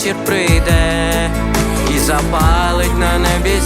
вечір прийде і запалить на небі